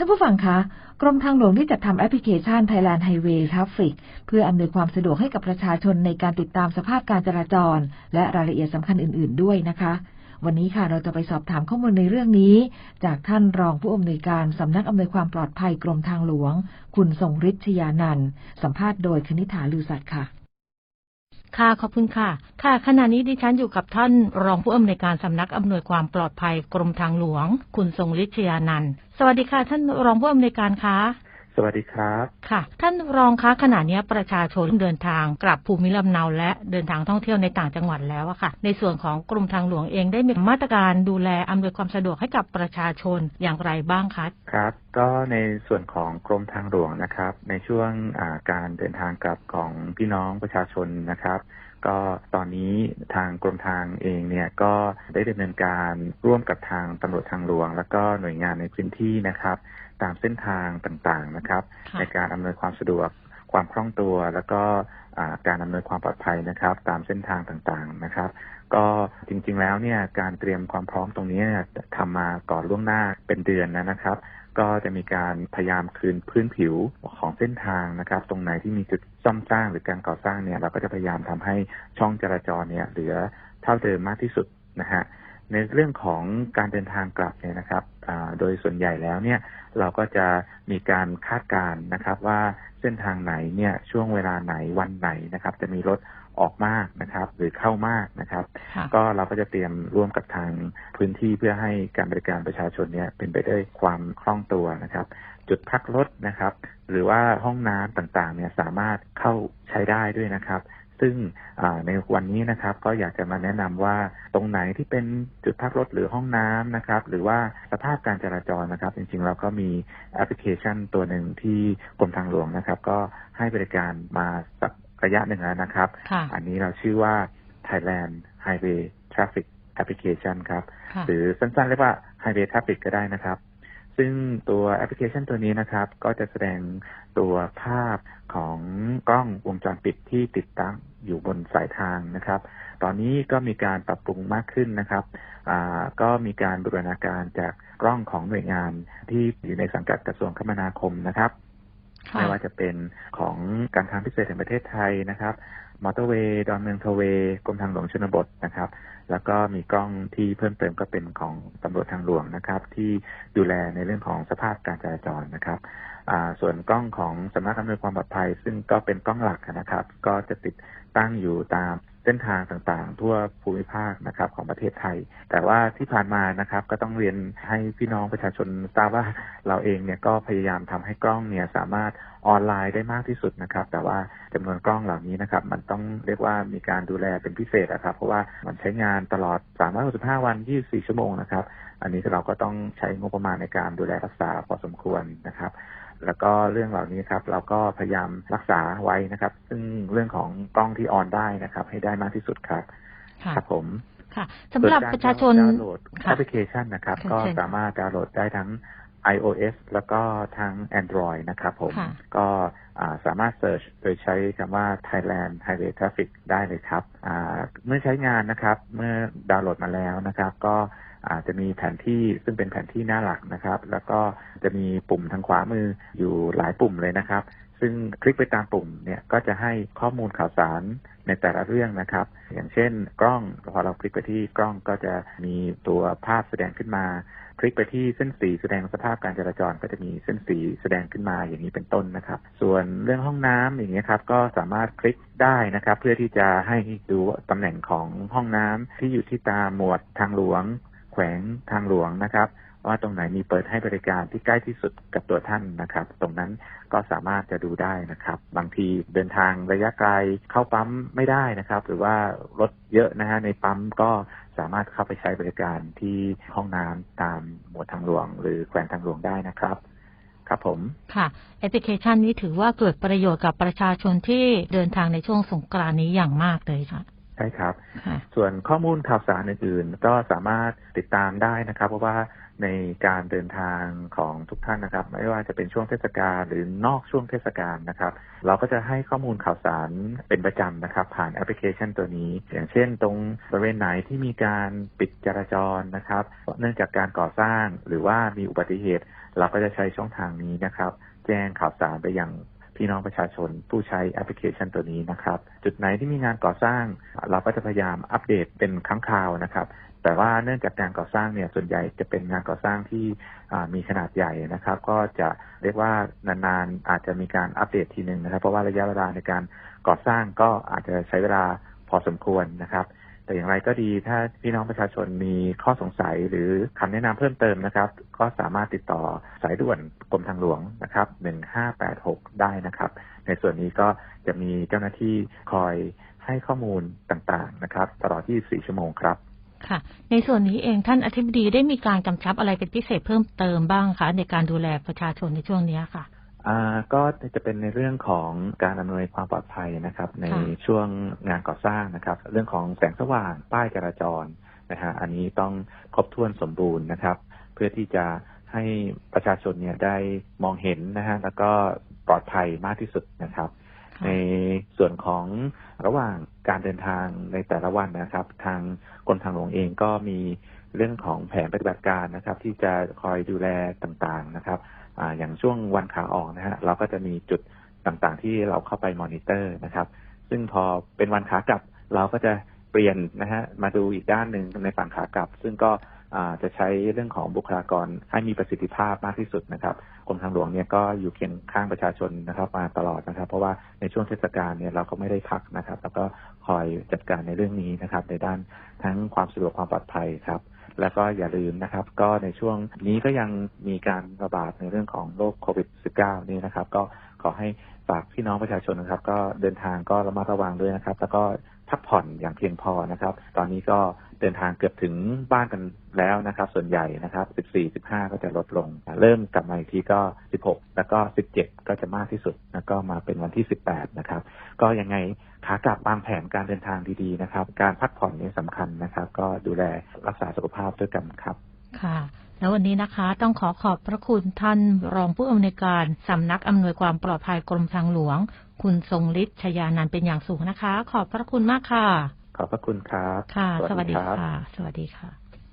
ท่านผู้ฟังคะ กรมทางหลวงที่จัดทำแอปพลิเคชัน Thailand Highway Traffic เพื่ออำนวยความสะดวกให้กับประชาชนในการติดตามสภาพการจราจร และรายละเอียดสำคัญอื่น ๆ ด้วยนะคะ วันนี้ค่ะเราจะไปสอบถามข้อมูลในเรื่องนี้ จากท่านรองผู้อำนวยการสำนักอำนวยความปลอดภัยกรมทางหลวง คุณทรงฤทธิ์ชยานันสัมภาษณ์โดยคณิ t าลือสัตย์ค่ะ ค่ะขอบคุณค่ะ ค่ะ ขณะนี้ดิฉันอยู่กับท่านรองผู้อำนวยการสำนักอำนวยความปลอดภัยกรมทางหลวง คุณทรงฤทธิ์ชยานันท์สวัสดีค่ะท่านรองผู้อำนวยการคะ สวัสดีครับ ค่ะ ท่านรองคะขณะนี้ประชาชนเดินทางกลับภูมิลำเนาและเดินทางท่องเที่ยวในต่างจังหวัดแล้วอะค่ะ ในส่วนของกรมทางหลวงเองได้มีมาตรการดูแลอำนวยความสะดวกให้กับประชาชนอย่างไรบ้างคะครับ ก็ในส่วนของกรมทางหลวงนะครับ ในช่วงการเดินทางกลับของพี่น้องประชาชนนะครับ ก็ตอนนี้ทางกรมทางเองเนี่ยก็ได้ดำเนินการร่วมกับทางตำรวจทางหลวง แล้วก็หน่วยงานในพื้นที่นะครับ ตามเส้นทางต่างๆนะครับค่ะในการอำนวยความสะดวกความคล่องตัว แล้วก็อ่า การอำนวยความปลอดภัยนะครับ ตามเส้นทางต่างๆนะครับ ก็จริงๆแล้วเนี่ยการเตรียมความพร้อมตรงนี้ทำมาก่อนล่วงหน้าเป็นเดือนนะครับ ก็จะมีการพยายามคืนพื้นผิวของเส้นทางนะครับ ตรงไหนที่มีจุดซ่อมสร้างหรือการก่อสร้างเนี่ยเราก็จะพยายามทำให้ช่องจราจรเนี่ยเหลือเท่าเดิมมากที่สุดนะฮะ ในเรื่องของการเดินทางกลับเนี่ยนะครับอ่าโดยส่วนใหญ่แล้วเนี่ยเราก็จะมีการคาดการณ์นะครับ ว่าเส้นทางไหนเนี่ยช่วงเวลาไหนวันไหนนะครับ จะมีรถออกมากนะครับ หรือเข้ามากนะครับค่ะก็เราก็จะเตรียมร่วมกับทางพื้นที่เพื่อให้การบริการประชาชนเนี่ยเป็นไปด้วยความคล่องตัวนะครับ จุดพักรถนะครับ หรือว่าห้องน้ำต่างๆเนี่ยสามารถเข้าใช้ได้ด้วยนะครับ ซึ่งอ่าในวันนี้นะครับก็อยากจะมาแนะนำว่าตรงไหนที่เป็นจุดพักรถหรือห้องน้ำนะครับ หรือว่าสภาพการจราจรนะครับ จริงๆเราก็มีแอปพลิเคชันตัวหนึ่งที่กรมทางหลวงนะครับ ก็ให้บริการมาสักระยะหนึ่งแล้วนะครับค่ะอันนี้เราชื่อว่า Thailand Highway Traffic Application ครับค่ะหรือสั้นๆเรียกว่า Highway Traffic ก็ได้นะครับ ซึ่งตัวแอปพลิเคชันตัวนี้นะครับ ก็จะแสดงตัวภาพของกล้องวงจรปิดที่ติดตั้งอยู่บนสายทางนะครับ ตอนนี้ก็มีการปรับปรุงมากขึ้นนะครับ ก็มีการบูรณาการจากกล้องของหน่วยงานที่อยู่ในสังกัดกระทรวงคมนาคมนะครับ ไม่ว่าจะเป็นของการทางพิเศษแห่งประเทศไทยนะครับมอเตอร์เวย์ดอนเมืองทเวย์กรมทางหลวงชนบทนะครับ แล้วก็มีกล้องที่เพิ่มเติมก็เป็นของตำรวจทางหลวงนะครับ ที่ดูแลในเรื่องของสภาพการจราจรนะครับส่วนกล้องของสำนักอำนวยความปลอดภัย ซึ่งก็เป็นกล้องหลักนะครับ ก็จะติดตั้งอยู่ตาม เส้นทางต่างๆ ทั่วภูมิภาคนะครับของประเทศไทย แต่ว่าที่ผ่านมานะครับก็ต้องเรียนให้พี่น้องประชาชนทราบว่าเราเองเนี่ยก็พยายามทำให้กล้องเนี่ยสามารถออนไลน์ได้มากที่สุดนะครับ แต่ว่าจำนวนกล้องเหล่านี้นะครับ มันต้องเรียกว่ามีการดูแลเป็นพิเศษนะครับ เพราะว่ามันใช้งานตลอด 365 วัน 24 ชั่วโมงนะครับ อันนี้เราก็ต้องใช้งบประมาณในการดูแลรักษาพอสมควรนะครับ แล้วก็เรื่องเหล่านี้ครับเราก็พยายามรักษาไว้นะครับ ซึ่งเรื่องของกล้องที่ออนได้นะครับ ให้ได้มากที่สุดครับค่ะครับผมค่ะสำหรับส่วนกประชาชนดาวน์โหลดค่ะแอปพลิเคชันนะครับค่ะก็เชิญสามารถดาวน์โหลดได้ทั้ง iOS แล้วก็ทาง Android นะครับผมค่ะก็อ่าสามารถ search โดยใช้คำว่า Thailand Highway Traffic ได้เลยครับอ่าเมื่อใช้งานนะครับ เมื่อดาวน์โหลดมาแล้วนะครับ ก็ อาจจะมีแผนที่ซึ่งเป็นแผนที่หน้าหลักนะครับ แล้วก็จะมีปุ่มทางขวามืออยู่หลายปุ่มเลยนะครับ ซึ่งคลิกไปตามปุ่มเนี่ยก็จะให้ข้อมูลข่าวสารในแต่ละเรื่องนะครับ อย่างเช่น กล้องพอเราคลิกไปที่กล้องก็จะมีตัวภาพแสดงขึ้นมา คลิกไปที่เส้นสีแสดงสภาพการจราจรก็จะมีเส้นสีแสดงขึ้นมาอย่างนี้เป็นต้นนะครับ ส่วนเรื่องห้องน้ำอย่างนี้ยครับก็สามารถคลิกได้นะครับ เพื่อที่จะให้ดูตำแหน่งของห้องน้ำที่อยู่ที่ตามหมวดทางหลวง วงทางหลวงนะครับ ว่าตรงไหนมีเปิดให้บริการที่ใกล้ที่สุดกับตัวท่านนะครับ ตรงนั้นก็สามารถจะดูได้นะครับ บางทีเดินทางระยะไกลเข้าปั๊มไม่ได้นะครับ หรือว่ารถเยอะนะฮะในปั๊มก็สามารถเข้าไปใช้บริการที่ห้องน้ำตามหมวดทางหลวง หรือแขวงทางหลวงได้นะครับครับผม ค่ะ แอปพลิเคชันนี้ถือว่าเกิดประโยชน์กับประชาชนที่เดินทางในช่วงสงกรานนี้อย่างมากเลยค่ะ ใช่ครับค่ะส่วนข้อมูลข่าวสารอื่นๆ ก็สามารถติดตามได้นะครับ เพราะว่าในการเดินทางของทุกท่านนะครับ ไม่ว่าจะเป็นช่วงเทศกาลหรือนอกช่วงเทศกาลนะครับ เราก็จะให้ข้อมูลข่าวสารเป็นประจำนะครับ ผ่านแอปพลิเคชันตัวนี้ อย่างเช่น ตรงบริเวณไหนที่มีการปิดจราจรนะครับ เนื่องจากการก่อสร้างหรือว่ามีอุบัติเหตุ เราก็จะใช้ช่องทางนี้นะครับ แจ้งข่าวสารไปยัง พี่น้องประชาชนผู้ใช้แอปพลิเคชันตัวนี้นะครับ จุดไหนที่มีงานก่อสร้าง เราก็จะพยายามอัปเดตเป็นครั้งคราวนะครับ แต่ว่าเนื่องจากการก่อสร้างเนี่ยส่วนใหญ่จะเป็นงานก่อสร้างที่มีขนาดใหญ่นะครับ ก็จะเรียกว่านานๆอาจจะมีการอัปเดตทีหนึ่งนะครับ เพราะว่าระยะเวลาในการก่อสร้างก็อาจจะใช้เวลาพอสมควรนะครับ แต่อย่างไรก็ดีถ้าพี่น้องประชาชนมีข้อสงสัยหรือคำแนะนำเพิ่มเติมนะครับ ก็สามารถติดต่อสายด่วนกรมทางหลวงนะครับ1586 ได้นะครับ ในส่วนนี้ก็จะมีเจ้าหน้าที่คอยให้ข้อมูลต่างๆนะครับ ตลอด 24 ชั่วโมงครับค่ะ ในส่วนนี้เองท่านอธิบดีได้มีการกำชับอะไรเป็นพิเศษเพิ่มเติมบ้างคะในการดูแลประชาชนในช่วงนี้ค่ะ ก็จะเป็นในเรื่องของการอำนวยความปลอดภัยนะครับ ในช่วงงานก่อสร้างนะครับ เรื่องของแสงสว่างป้ายจราจรนะฮะอันนี้ต้องครบถ้วนสมบูรณ์นะครับ เพื่อที่จะให้ประชาชนเนี่ยได้มองเห็นนะฮะแล้วก็ปลอดภัยมากที่สุดนะครับ ในส่วนของระหว่างการเดินทางในแต่ละวันนะครับ ทางกรมทางหลวงเองก็มีเรื่องของแผนปฏิบัติการนะครับ ที่จะคอยดูแลต่างๆนะครับ ออย่างช่วงวันขาออกนะฮะเราก็จะมีจุดต่างๆ ที่เราเข้าไปมอนิเตอร์นะครับ ซึ่งพอเป็นวันขากลับเราก็จะเปลี่ยนนะฮะมาดูอีกด้านหนึ่งในฝั่งขากลับ ซึ่งก็จะใช้เรื่องของบุคลากรให้มีประสิทธิภาพมากที่สุดนะครับกรมทางหลวงเนี่ยก็อยู่เคียงข้างประชาชนนะครับมาตลอดนะครับ เพราะว่าในช่วงเทศกาลเนี่ยเราก็ไม่ได้พักนะครับ แล้วก็คอยจัดการในเรื่องนี้นะครับ ในด้านทั้งความสะดวกความปลอดภัยครับ แล้วก็อย่าลืมนะครับ ก็ในช่วงนี้ก็ยังมีการระบาดในเรื่องของโรคโควิด -19 นี่นะครับ ก็ขอให้ฝากพี่น้องประชาชนนะครับ ก็เดินทางก็ระมัดระวังด้วยนะครับ แล้วก็ พักผ่อนอย่างเพียงพอนะครับ ตอนนี้ก็เดินทางเกือบถึงบ้านกันแล้วนะครับ ส่วนใหญ่นะครับ 14 15 ก็จะลดลง เริ่มกลับมาอีกทีก็ 16 แล้วก็ 17 ก็จะมากที่สุด แล้วก็มาเป็นวันที่ 18 นะครับ ก็ยังไงขากลับวางแผนการเดินทางดีๆนะครับ การพักผ่อนนี่สำคัญนะครับ ก็ดูแลรักษาสุขภาพด้วยกันครับ ค่ะ แล้ววันนี้นะคะ ต้องขอขอบพระคุณท่านรองผู้อำนวยการสำนักอำนวยความปลอดภัยกรมทางหลวง คุณทรงฤทธิ์ชยานันเป็นอย่างสูงนะคะ ขอบพระคุณมากค่ะ ขอบพระคุณครับ ค่ะ สวัสดีค่ะ สวัสดีค่ะ